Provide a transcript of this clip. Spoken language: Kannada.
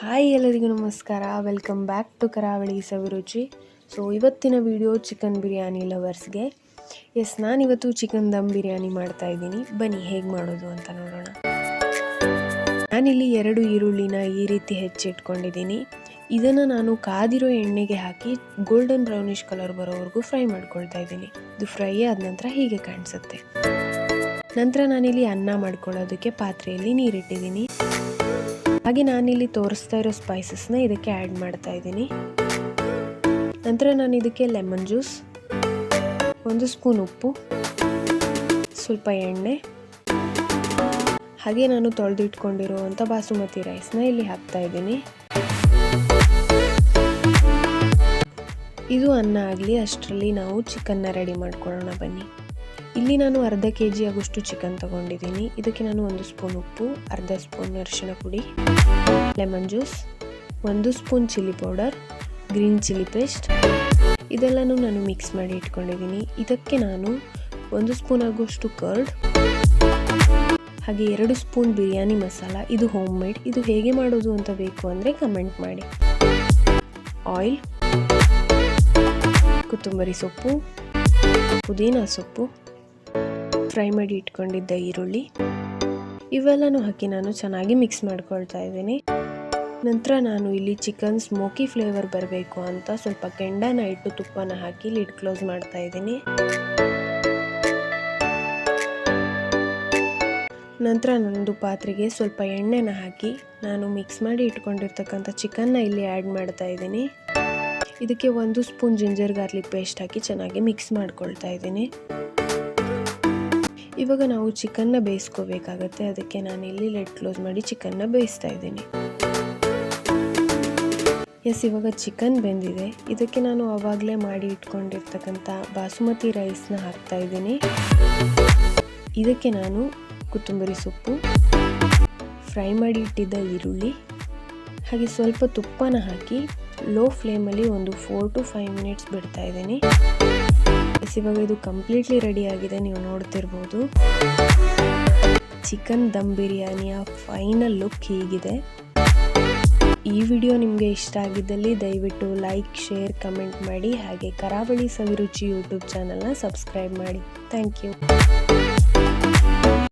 ಹಾಯ್ ಎಲ್ಲರಿಗೂ ನಮಸ್ಕಾರ. ವೆಲ್ಕಮ್ ಬ್ಯಾಕ್ ಟು ಕರಾವಳಿ ಸವಿರುಚಿ. ಸೊ ಇವತ್ತಿನ ವಿಡಿಯೋ ಚಿಕನ್ ಬಿರಿಯಾನಿ ಲವರ್ಸ್ಗೆ ಎಸ್ ನಾನಿವತ್ತು ಚಿಕನ್ ದಮ್ ಬಿರಿಯಾನಿ ಮಾಡ್ತಾ ಇದ್ದೀನಿ. ಬನ್ನಿ, ಹೇಗೆ ಮಾಡೋದು ಅಂತ ನೋಡೋಣ. ನಾನಿಲ್ಲಿ ಎರಡು ಈರುಳ್ಳಿನ ಈ ರೀತಿ ಹೆಚ್ಚಿಟ್ಕೊಂಡಿದ್ದೀನಿ. ಇದನ್ನು ನಾನು ಕಾದಿರೋ ಎಣ್ಣೆಗೆ ಹಾಕಿ ಗೋಲ್ಡನ್ ಬ್ರೌನಿಷ್ ಕಲರ್ ಬರೋವರೆಗೂ ಫ್ರೈ ಮಾಡ್ಕೊಳ್ತಾ ಇದ್ದೀನಿ. ಇದು ಫ್ರೈ ಆದ ನಂತರ ಹೀಗೆ ಕಾಣಿಸುತ್ತೆ. ನಂತರ ನಾನಿಲ್ಲಿ ಅನ್ನ ಮಾಡ್ಕೊಳ್ಳೋದಕ್ಕೆ ಪಾತ್ರೆಯಲ್ಲಿ ನೀರಿಟ್ಟಿದ್ದೀನಿ. ಹಾಗೆ ನಾನಿಲ್ಲಿ ತೋರಿಸ್ತಾ ಇರೋ ಸ್ಪೈಸಸ್ನ ಇದಕ್ಕೆ ಆ್ಯಡ್ ಮಾಡ್ತಾ ಇದ್ದೀನಿ. ನಂತರ ನಾನು ಇದಕ್ಕೆ ಲೆಮನ್ ಜ್ಯೂಸ್ ಒಂದು ಸ್ಪೂನ್ ಉಪ್ಪು, ಸ್ವಲ್ಪ ಎಣ್ಣೆ. ಹಾಗೆ ನಾನು ತೊಳೆದಿಟ್ಕೊಂಡಿರುವಂಥ ಬಾಸುಮತಿ ರೈಸ್ನ ಇಲ್ಲಿ ಹಾಕ್ತಾ ಇದ್ದೀನಿ. ಇದು ಅನ್ನ ಆಗಲಿ, ಅಷ್ಟರಲ್ಲಿ ನಾವು ಚಿಕನ್ನ ರೆಡಿ ಮಾಡ್ಕೊಳ್ಳೋಣ ಬನ್ನಿ. ಇಲ್ಲಿ ನಾನು ಅರ್ಧ ಕೆ ಜಿ ಆಗೋಷ್ಟು ಚಿಕನ್ ತಗೊಂಡಿದ್ದೀನಿ. ಇದಕ್ಕೆ ನಾನು ಒಂದು ಸ್ಪೂನ್ ಉಪ್ಪು, ಅರ್ಧ ಸ್ಪೂನ್ ಅರಿಶಿನ ಪುಡಿ ಲೆಮನ್ ಜ್ಯೂಸ್ ಒಂದು spoon chilli powder green chilli paste ಇದೆಲ್ಲನೂ ನಾನು ಮಿಕ್ಸ್ ಮಾಡಿ ಇಟ್ಕೊಂಡಿದ್ದೀನಿ. ಇದಕ್ಕೆ ನಾನು ಒಂದು ಸ್ಪೂನ್ ಆಗುವಷ್ಟು ಕರ್ಡ್ ಹಾಗೆ ಎರಡು ಸ್ಪೂನ್ ಬಿರಿಯಾನಿ ಮಸಾಲ. ಇದು ಹೋಮ್ ಮೇಡ್ ಇದು ಹೇಗೆ ಮಾಡೋದು ಅಂತ ಬೇಕು ಅಂದರೆ ಕಮೆಂಟ್ ಮಾಡಿ. ಆಯಿಲ್ ಕೊತ್ತಂಬರಿ ಸೊಪ್ಪು, ಪುದೀನ ಸೊಪ್ಪು ಫ್ರೈ ಮಾಡಿ ಇಟ್ಕೊಂಡಿದ್ದ ಈರುಳ್ಳಿ. ಇವೆಲ್ಲನೂ ಹಾಕಿ ನಾನು ಚೆನ್ನಾಗಿ ಮಿಕ್ಸ್ ಮಾಡ್ಕೊಳ್ತಾ ಇದ್ದೀನಿ. ನಂತರ ನಾನು ಇಲ್ಲಿ ಚಿಕನ್ ಸ್ಮೋಕಿ ಫ್ಲೇವರ್ ಬರಬೇಕು ಅಂತ ಸ್ವಲ್ಪ ಕೆಂಡನ ಇಟ್ಟು ತುಪ್ಪನ ಹಾಕಿ ಲಿಡ್ ಕ್ಲೋಸ್ ಮಾಡ್ತಾ ಇದ್ದೀನಿ. ನಂತರ ನನ್ನದು ಪಾತ್ರೆಗೆ ಸ್ವಲ್ಪ ಎಣ್ಣೆನ ಹಾಕಿ ನಾನು ಮಿಕ್ಸ್ ಮಾಡಿ ಇಟ್ಕೊಂಡಿರ್ತಕ್ಕಂಥ ಚಿಕನ್ನ ಇಲ್ಲಿ ಆ್ಯಡ್ ಮಾಡ್ತಾ ಇದ್ದೀನಿ. ಇದಕ್ಕೆ ಒಂದು ಸ್ಪೂನ್ ಜಿಂಜರ್ ಗಾರ್ಲಿಕ್ ಪೇಸ್ಟ್ ಹಾಕಿ ಚೆನ್ನಾಗಿ ಮಿಕ್ಸ್ ಮಾಡ್ಕೊಳ್ತಾ ಇದ್ದೀನಿ. ಇವಾಗ ನಾವು ಚಿಕನ್ನ ಬೇಯಿಸ್ಕೋಬೇಕಾಗತ್ತೆ. ಅದಕ್ಕೆ ನಾನು ಇಲ್ಲಿ ಲೆಟ್ ಕ್ಲೋಸ್ ಮಾಡಿ ಚಿಕನ್ನ ಬೇಯಿಸ್ತಾ ಇದ್ದೀನಿ. ಎಸ್ ಇವಾಗ ಚಿಕನ್ ಬೆಂದಿದೆ. ಇದಕ್ಕೆ ನಾನು ಅವಾಗಲೇ ಮಾಡಿ ಇಟ್ಕೊಂಡಿರ್ತಕ್ಕಂಥ ಬಾಸುಮತಿ ರೈಸ್ನ ಹಾಕ್ತಾ ಇದ್ದೀನಿ. ಇದಕ್ಕೆ ನಾನು ಕೊತ್ತಂಬರಿ ಸೊಪ್ಪು ಫ್ರೈ ಮಾಡಿ ಇಟ್ಟಿದ್ದ ಈರುಳ್ಳಿ, ಹಾಗೆ ಸ್ವಲ್ಪ ತುಪ್ಪನ ಹಾಕಿ ಲೋ ಫ್ಲೇಮಲ್ಲಿ ಒಂದು ಫೋರ್ ಟು ಫೈವ್ ಮಿನಿಟ್ಸ್ ಬಿಡ್ತಾ ಇದ್ದೀನಿ. ಇವಾಗ ಇದು ಕಂಪ್ಲೀಟ್ಲಿ ರೆಡಿ ಆಗಿದೆ, ನೀವು ನೋಡ್ತಿರ್ಬೋದು. ಚಿಕನ್ ದಮ್ ಬಿರಿಯಾನಿಯ ಫೈನಲ್ ಲುಕ್ ಹೀಗಿದೆ. ಈ ವಿಡಿಯೋ ನಿಮಗೆ ಇಷ್ಟ ಆಗಿದ್ದಲ್ಲಿ ದಯವಿಟ್ಟು ಲೈಕ್ ಶೇರ್ ಕಮೆಂಟ್ ಮಾಡಿ. ಹಾಗೆ ಕರಾವಳಿ ಸವಿರುಚಿ ಯೂಟ್ಯೂಬ್ ಚಾನಲ್ನ ಸಬ್ಸ್ಕ್ರೈಬ್ ಮಾಡಿ. Thank you